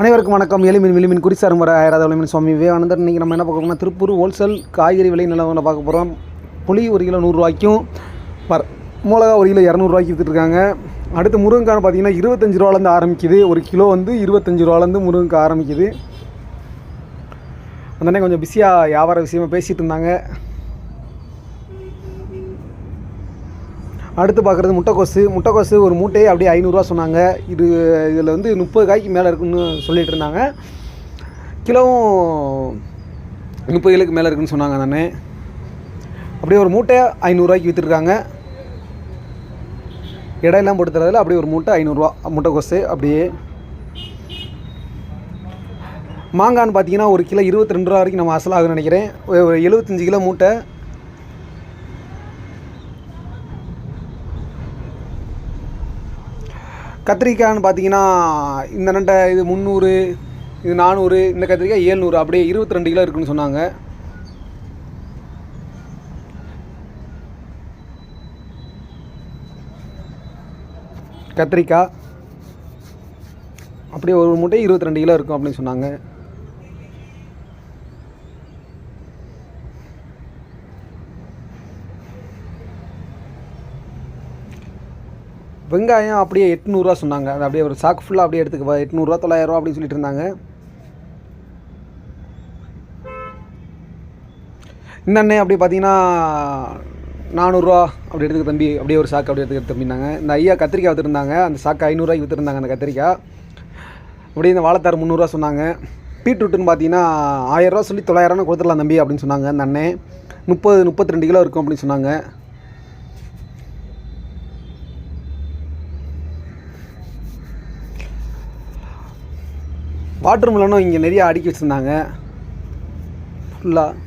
அனைவருக்கும் வணக்கம். எளிமின் விளிமின் குறிசாரும் வர ஆயிராத விளிமின் சுவாமி விவேகானந்தர். இன்றைக்கி நம்ம என்ன பார்க்க போறோம்னா திருப்பூர் ஹோல்சேல் காய்கறி விலை நிலவரம் பார்க்க போகிறோம் புளி ஒரு கிலோ நூறுரூவாய்க்கும் பர் மிளகா ஒரு கிலோ இரநூறுவாய்க்கு விற்றுட்ருக்காங்க அடுத்து முருங்கைக்காய் பார்த்தீங்கன்னா இருபத்தஞ்சு ரூபாலேருந்து ஆரம்பிக்குது. ஒரு கிலோ வந்து இருபத்தஞ்சு ரூபாலேருந்து முருங்கைக்காய் ஆரம்பிக்குது. அந்த கொஞ்சம் பிஸியாக வியாபார விஷயமாக பேசிகிட்டு இருந்தாங்க. அடுத்து பார்க்குறது முட்டைக்கோசு. முட்டைக்கோசு ஒரு மூட்டையே அப்படியே ஐநூறுரூவா சொன்னாங்க. இது இதில் வந்து முப்பது காய்க்கு மேலே இருக்குன்னு சொல்லிகிட்டு இருந்தாங்க. கிலோவும் முப்பது கிலோக்கு மேலே இருக்குன்னு சொன்னாங்க நான் அப்படியே ஒரு மூட்டை ஐநூறுரூவாய்க்கு விற்றுருக்காங்க இடையெல்லாம் போட்டு தரதில் அப்படியே ஒரு மூட்டை ஐநூறுரூவா முட்டைக்கோசு அப்படியே. மாங்கான்னு பார்த்தீங்கன்னா ஒரு கிலோ இருபத்தி ரெண்டு ரூபா வரைக்கும் நம்ம அசலாகுன்னு நினைக்கிறேன். ஒரு எழுபத்தஞ்சு கிலோ மூட்டை கத்திரிக்காய்னு பார்த்தீங்கன்னா இந்த நண்டை இது முந்நூறு இது நானூறு இந்த கத்திரிக்காய் ஏழ்நூறு அப்படியே இருபத்தி ரெண்டு கிலோ இருக்குன்னு சொன்னாங்க. கத்திரிக்காய் அப்படியே ஒரு மூட்டை இருபத்தி ரெண்டு கிலோ இருக்கும் அப்படின்னு சொன்னாங்க. வெங்காயம் அப்படியே எட்நூறுரூவா சொன்னாங்க. அது அப்படியே ஒரு சாக்கு ஃபுல்லாக அப்படியே எடுத்துக்க எட்நூறுரூவா தொள்ளாயிரரூவா அப்படின்னு சொல்லிட்டு இருந்தாங்க. இந்த அண்ணே அப்படி பார்த்தீங்கன்னா நானூறுரூவா அப்படி எடுத்துக்க தம்பி அப்படியே ஒரு சாக்கு அப்படி எடுத்துக்க தம்பினாங்க இந்த ஐயா கத்திரிக்காய் விற்றுருந்தாங்க அந்த சாக்கு ஐநூறுரூவாய்க்கு விற்றுருந்தாங்க அந்த கத்திரிக்காய். அப்படியே இந்த வாழைத்தார் முந்நூறுரூவா சொன்னாங்க. பீட்ரூட்டுன்னு பார்த்தீங்கன்னா ஆயிரரூவா சொல்லி தொள்ளாயிரம்னு கொடுத்துடலாம் தம்பி அப்படின்னு சொன்னாங்க. அந்த அண்ணன் முப்பது முப்பத்தி ரெண்டு கிலோ இருக்கும் அப்படின்னு சொன்னாங்க. வாட்டர் மிலனும் இங்கே நிறைய அடுக்கி வச்சுருந்தாங்க. ஃபுல்லாக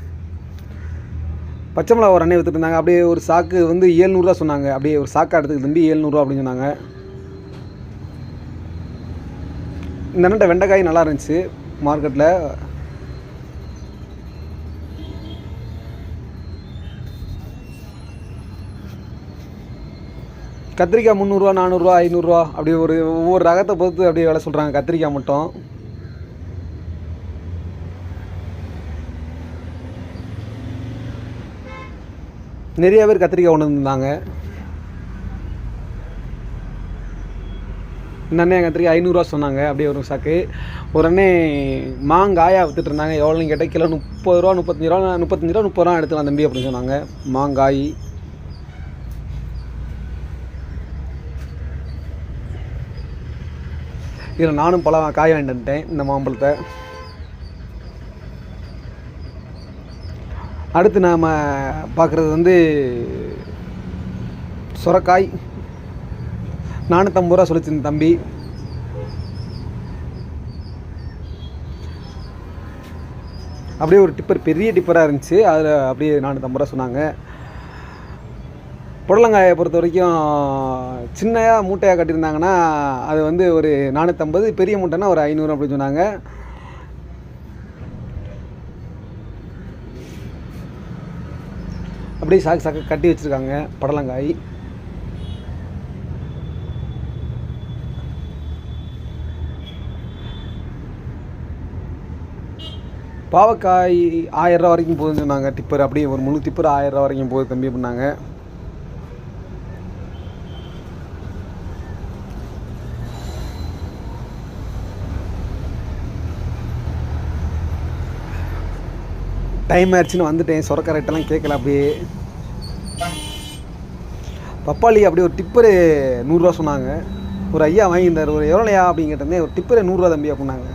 பச்சை மிளகா ஒரு அண்ணே விற்றுட்டு இருந்தாங்க. அப்படியே ஒரு சாக்கு வந்து ஏழ்நூறுரூவா சொன்னாங்க. அப்படியே ஒரு சாக்கா எடுத்துக்கு தம்பி ஏழ்நூறுரூவா அப்படின்னு சொன்னாங்க. இந்த அண்ணன் வெண்டைக்காய் நல்லா இருந்துச்சு மார்க்கெட்டில் கத்திரிக்காய் முந்நூறுரூவா நானூறுரூவா ஐநூறுரூவா அப்படி ஒரு ஒவ்வொரு ரகத்தை பொறுத்து அப்படியே விலை சொல்கிறாங்க கத்திரிக்காய் மட்டும். நிறைய பேர் கத்திரிக்காய் கொண்டு வந்திருந்தாங்க. இந்த அண்ணன் கத்திரிக்காய் ஐநூறுரூவா சொன்னாங்க. அப்படியே ஒரு சாக்கு. ஒரு அண்ணே மாங்காயாக வித்துட்டு இருந்தாங்க. எவ்வளோன்னு கேட்டால் கிலோ முப்பது ரூபா முப்பத்தஞ்சு ரூபா முப்பத்தஞ்சு ரூபா முப்பது ரூபா எடுத்துக்கலாம் தம்பி அப்படின்னு சொன்னாங்க. மாங்காய். இதில் நானும் பழம் காய் வாங்கிட்டு வந்துட்டேன் இந்த மாம்பழத்தை. அடுத்து நாம் பார்க்குறது வந்து சுரக்காய். நானூற்றம்பது ரூபா சொல்லிச்சிருந்த தம்பி. அப்படியே ஒரு டிப்பர் பெரிய டிப்பராக இருந்துச்சு. அதில் அப்படியே நானூற்றம்பது ரூபா சொன்னாங்க. புடலங்காயை பொறுத்த வரைக்கும் சின்னையாக மூட்டையாக கட்டியிருந்தாங்கன்னா அது வந்து ஒரு நானூற்றம்பது பெரிய மூட்டைன்னா ஒரு ஐநூறு அப்படின்னு சொன்னாங்க. அப்படியே சாக்கு சாக்கு கட்டி வச்சுருக்காங்க படலங்காய். பாவக்காய் ஆயிரரூவா வரைக்கும் போகுதுன்னு சொன்னாங்க டிப்பர் அப்படியே ஒரு முழு டிப்பர் ஆயிரரூவா வரைக்கும் போகுது தம்பி அப்படின்னாங்க. டைம் ஆயிடுச்சுன்னு வந்துட்டேன். சொரக்க ரேட்டெல்லாம் கேட்கல அப்படியே. பப்பாளி அப்படியே ஒரு டிப்பரு நூறுரூவா சொன்னாங்க. ஒரு ஐயா வாங்கியிருந்தார். ஒரு எவ்வளோயா அப்படின்னு கேட்டிருந்தேன் ஒரு டிப்பரே நூறுரூவா தம்பி அப்படின்னாங்க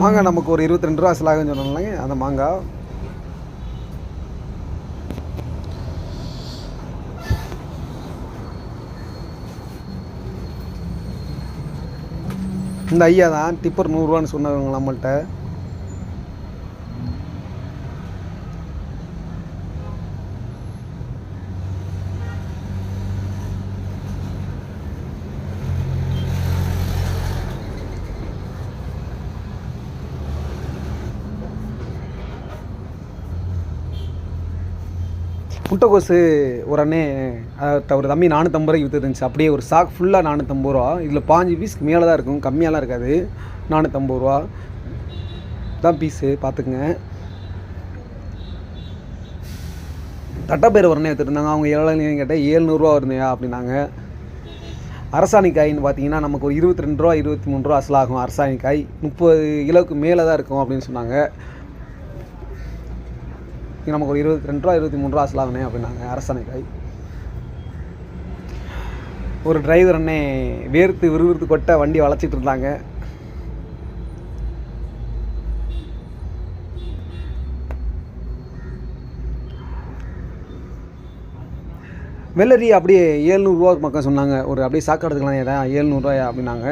மாங்காய் நமக்கு ஒரு இருபத்தி ரெண்டு ரூபா செலாகுன்னு சொன்னாங்க அந்த மாங்காய். இந்த ஐயா தான் டிப்பர் நூறுரூவான்னு சொன்னவங்க நம்மள்கிட்ட முட்டைக்கோசு ஒரு அண்ணே ஒரு தம்பி நானூற்றம்பது ரூபாய்க்கு இருந்துச்சு. அப்படியே ஒரு சாக் ஃபுல்லாக நானூற்றம்பது ரூபா. இதில் பாஞ்சு பீஸ்க்கு மேலே தான் இருக்கும். கம்மியாலாம் இருக்காது. நானூற்றம்பது ரூபா. தான் பீஸு பார்த்துக்குங்க தட்டப்பேர் உடனே எடுத்துருந்தாங்க அவங்க ஏழு கேட்டால் ஏழ்நூறுரூவா வருந்தையா அப்படின்னாங்க. அரசாணி காயின்னு பார்த்தீங்கன்னா நமக்கு ஒரு இருபத்தி ரெண்டு ரூபா இருபத்தி மூணு ரூபா அசலாகும். அரசாணிக்காய் முப்பது கிலோவுக்கு மேலே தான் இருக்கும் அப்படின்னு சொன்னாங்க. நமக்கு ஒரு இருபத்தி ரெண்டு ரூபா இருபத்தி மூணு ரூபா அசலாகணே அப்படின்னாங்க அரசாணிக்காய் ஒரு டிரைவர் அண்ணே வேர்த்து விறுவிறுத்து கொட்ட வண்டி வளைச்சிட்டு இருந்தாங்க. வெள்ளரி அப்படியே ஏழ்நூறுரூவா பக்கம் சொன்னாங்க. ஒரு அப்படியே சாக்காடு எடுத்துக்கலாம் ஏதா ஏழ்நூறுவாயா அப்படின்னாங்க.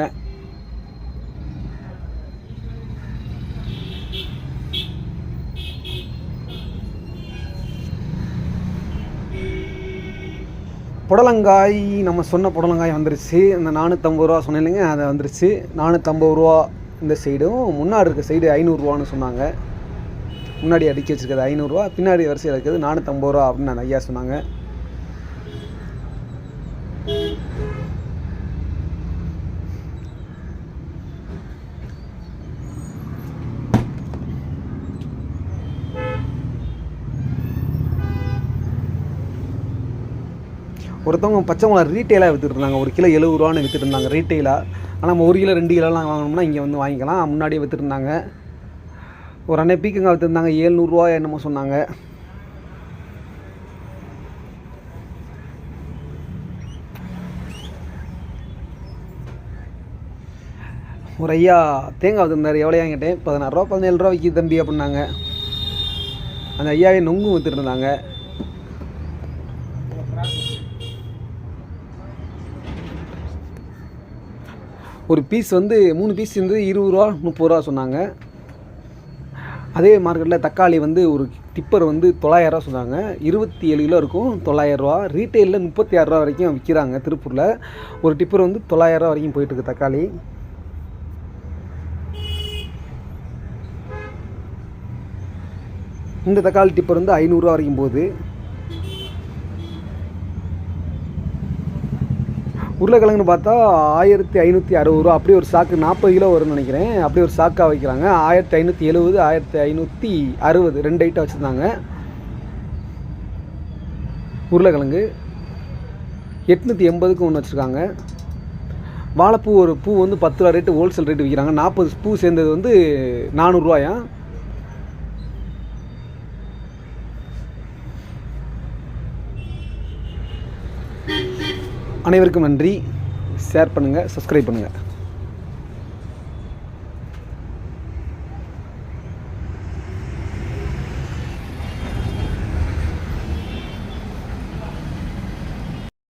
புடலங்காய் நம்ம சொன்ன புடலங்காய் வந்துருச்சு. இந்த நானூற்றம்பது ரூபா சொன்னேன் இல்லைங்க அது வந்துருச்சு. நானூற்றம்பது ரூபா இந்த சைடும் முன்னாடி இருக்க சைடு ஐநூறுரூவான்னு சொன்னாங்க. முன்னாடி அடிக்க வச்சுருக்கிறது ஐநூறுரூவா பின்னாடி வரிசையில் இருக்கிறது நானூற்றம்பது ரூபா அப்படின்னு அந்த ஐயா சொன்னாங்க. ஒருத்தவங்க பச்சை மிளகா ரீட்டெயிலாக விற்றுட்டு இருந்தாங்க ஒரு கிலோ எழுபது ரூபான்னு விற்றுட்டு இருந்தாங்க ரீட்டெயிலாக ஆனால் நம்ம ஒரு கிலோ ரெண்டு கிலோலாம் வாங்கணும்னா இங்கே வந்து வாங்கிக்கலாம். முன்னாடியே விற்றுருந்தாங்க ஒரு அண்ணன் பீக்கங்காய் விற்றுருந்தாங்க ஏழ்நூறுரூவா என்னமோ சொன்னாங்க. ஒரு ஐயா தேங்காய் விற்றுருந்தார் எவ்வளோ கேட்டேன். பதினாறுரூவா பதினேழு ரூபா விற்கி தம்பி அப்படின்னாங்க. அந்த ஐயாவே நொங்கும் விற்றுட்டு இருந்தாங்க ஒரு பீஸ் வந்து மூணு பீஸ் வந்து இருபது ரூபா முப்பது ரூபா சொன்னாங்க. அதே மார்க்கெட்டில் தக்காளி வந்து ஒரு டிப்பர் வந்து தொள்ளாயிரரூவா சொன்னாங்க. இருபத்தி ஏழு கிலோ இருக்கும் தொள்ளாயிரரூவா ரீட்டெயிலில் முப்பத்தி ஆறுரூவா வரைக்கும் விற்கிறாங்க திருப்பூரில். ஒரு டிப்பர் வந்து தொள்ளாயிரரூவா வரைக்கும் போயிட்டுருக்கு தக்காளி. இந்த தக்காளி டிப்பர் வந்து ஐநூறுரூவா வரைக்கும் போகுது. உருளைக்கிழங்குன்னு பார்த்தா ஆயிரத்தி ஐநூற்றி அறுபது ரூபா. அப்படியே ஒரு சாக்கு நாற்பது கிலோ வரும்னு நினைக்கிறேன். அப்படியே ஒரு சாக்காக வைக்கிறாங்க. ஆயிரத்தி ஐநூற்றி எழுபது ஆயிரத்தி ஐநூற்றி அறுபது. ரெண்டு ஐட்டம் வச்சுருந்தாங்க. உருளைக்கிழங்கு எட்நூற்றி எண்பதுக்கு ஒன்று வச்சுருக்காங்க. வாழைப்பூ ஒரு பூ வந்து பத்து ரூபா ரேட்டு ஹோல்சேல் ரேட்டு விற்கிறாங்க நாற்பது பூ சேர்ந்தது வந்து நானூறுரூவாயா அனைவருக்கும் நன்றி. ஷேர் பண்ணுங்கள் சப்ஸ்கிரைப் பண்ணுங்கள்